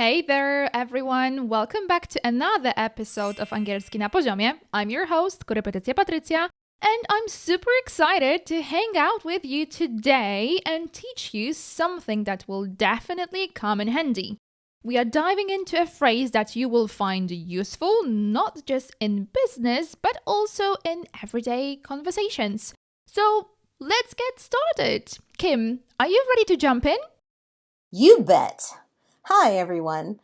Hey there, everyone! Welcome back to another episode of Angielski na Poziomie. I'm your host, Korepetycja Patrycja, and I'm super excited to hang out with you today and teach you something that will definitely come in handy. We are diving into a phrase that you will find useful not just in business, but also in everyday conversations. So let's get started. Kim, are you ready to jump in? You bet! Hi, everyone.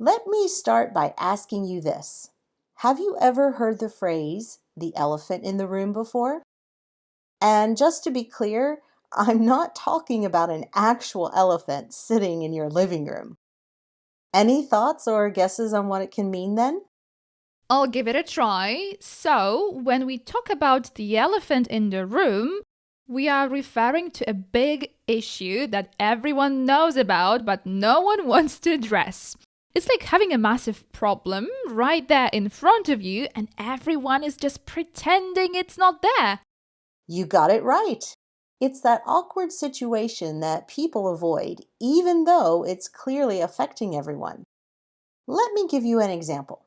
Let me start by asking you this Have you ever heard the phrase, the elephant in the room, before? And just to be clear, I'm not talking about an actual elephant sitting in your living room. Any thoughts or guesses on what it can mean then? I'll give it a try. So, when we talk about the elephant in the room, we are referring to a big issue that everyone knows about, but no one wants to address. It's like having a massive problem right there in front of you, and everyone is just pretending it's not there. You got it right. It's that awkward situation that people avoid, even though it's clearly affecting everyone. Let me give you an example.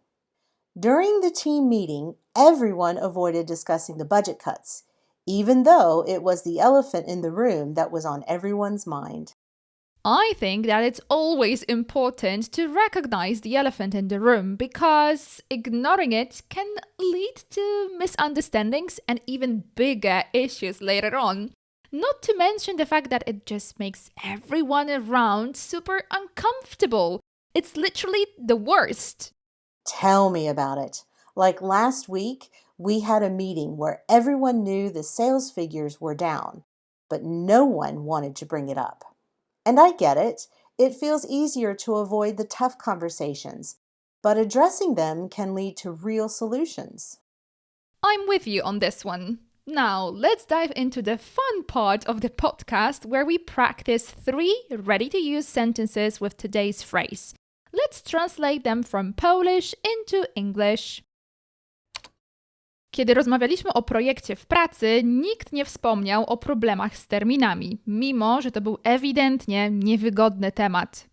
During the team meeting, everyone avoided discussing the budget cuts, even though it was the elephant in the room that was on everyone's mind. I think that it's always important to recognize the elephant in the room because ignoring it can lead to misunderstandings and even bigger issues later on. Not to mention the fact that it just makes everyone around super uncomfortable. It's literally the worst. Tell me about it. Like last week, we had a meeting where everyone knew the sales figures were down, but no one wanted to bring it up. And I get it. It feels easier to avoid the tough conversations, but addressing them can lead to real solutions. I'm with you on this one. Now, let's dive into the fun part of the podcast where we practice three ready to use sentences with today's phrase. Let's translate them from Polish into English. Kiedy rozmawialiśmy o projekcie w pracy, nikt nie wspomniał o problemach z terminami, mimo że to był ewidentnie niewygodny temat.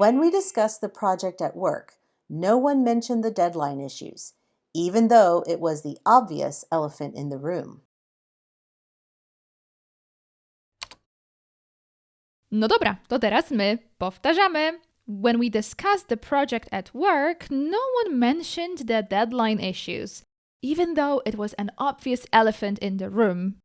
When we discussed the project at work, no one mentioned the deadline issues even though it was the obvious elephant in the room. No dobra, to teraz my powtarzamy. When we discussed the project at work, no one mentioned the deadline issues, even though it was an obvious elephant in the room.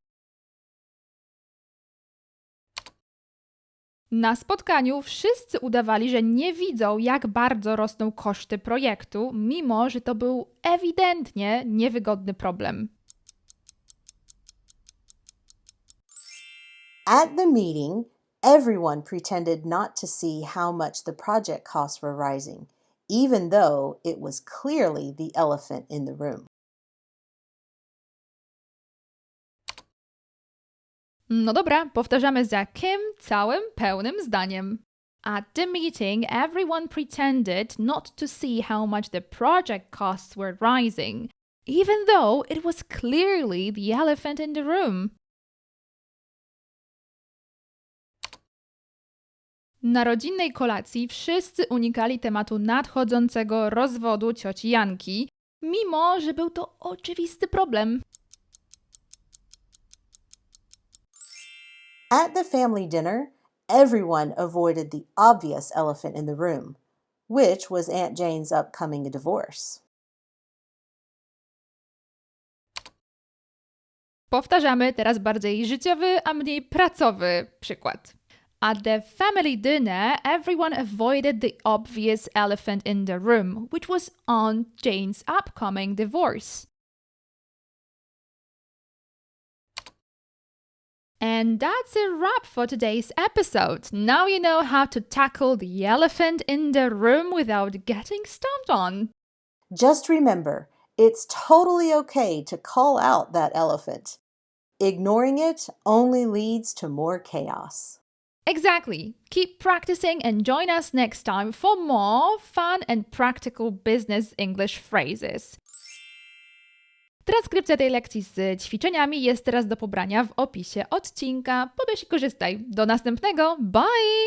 Na spotkaniu wszyscy udawali, że nie widzą, jak bardzo rosną koszty projektu, mimo że to był ewidentnie niewygodny problem. At the meeting, everyone pretended not to see how much the project costs were rising, even though it was clearly the elephant in the room. No dobra, powtarzamy za Kim całym pełnym zdaniem. At the meeting, everyone pretended not to see how much the project costs were rising, even though it was clearly the elephant in the room. Na rodzinnej kolacji wszyscy unikali tematu nadchodzącego rozwodu cioci Janki, mimo że był to oczywisty problem. At the family dinner, everyone avoided the obvious elephant in the room, which was Aunt Jane's upcoming divorce. Powtarzamy teraz bardziej życiowy, a mniej pracowy przykład. At the family dinner, everyone avoided the obvious elephant in the room, which was Aunt Jane's upcoming divorce. And that's a wrap for today's episode. Now you know how to tackle the elephant in the room without getting stomped on. Just remember, it's totally okay to call out that elephant. Ignoring it only leads to more chaos. Exactly. Keep practicing and join us next time for more fun and practical business English phrases. Transkrypcja tej lekcji z ćwiczeniami jest teraz do pobrania w opisie odcinka. Pobierz i korzystaj. Do następnego. Bye!